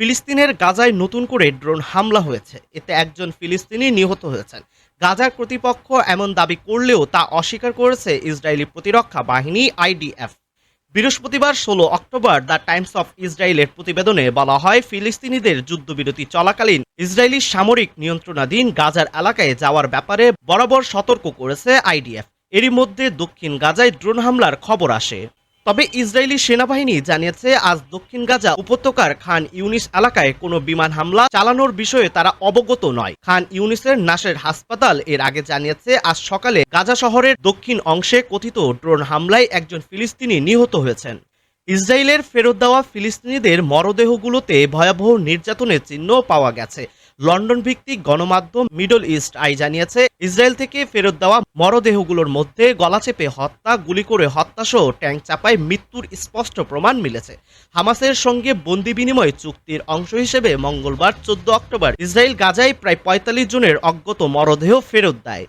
ফিলিস্তিনের গাজায় নতুন করে ড্রোন হামলা হয়েছে। এতে একজন ফিলিস্তিনি নিহত হয়েছেন। গাজার কর্তৃপক্ষ এমন দাবি করলেও তা অস্বীকার করেছে ইসরায়েলি প্রতিরক্ষা বাহিনী আইডিএফ। বৃহস্পতিবার ষোলো অক্টোবর দ্য টাইমস অফ ইসরায়েলের প্রতিবেদনে বলা হয়, ফিলিস্তিনিদের যুদ্ধবিরতি চলাকালীন ইসরায়েলি সামরিক নিয়ন্ত্রণাধীন গাজার এলাকায় যাওয়ার ব্যাপারে বরাবর সতর্ক করেছে আইডিএফ। এরই মধ্যে দক্ষিণ গাজায় ড্রোন হামলার খবর আসে। তবে ইসরায়েলি সেনাবাহিনী জানিয়েছে, আজ দক্ষিণ গাজা উপত্যকার খান ইউনিস এলাকায় কোনো বিমান হামলা চালানোর বিষয়ে তারা অবগত নয়। খান ইউনিসের নাসের হাসপাতাল এর আগে জানিয়েছে, আজ সকালে গাজা শহরের দক্ষিণ অংশে কথিত ড্রোন হামলায় একজন ফিলিস্তিনি নিহত হয়েছেন। ইসরায়েলের ফেরত দেওয়া ফিলিস্তিনিদের মরদেহগুলোতে ভয়াবহ নির্যাতনের চিহ্ন পাওয়া গেছে। লন্ডন ভিত্তিক গণমাধ্যম মিডল ইস্ট আই জানিয়েছে, ইসরায়েল থেকে ফেরত দেওয়া মরদেহগুলোর মধ্যে গলা চেপে হত্যা, গুলি করে হত্যাসহ ট্যাঙ্ক চাপায় মৃত্যুর স্পষ্ট প্রমাণ মিলেছে। হামাসের সঙ্গে বন্দি বিনিময় চুক্তির অংশ হিসেবে মঙ্গলবার চোদ্দ অক্টোবর ইসরায়েল গাজায় প্রায় পঁয়তাল্লিশ জনের অজ্ঞত মরদেহ ফেরত দেয়।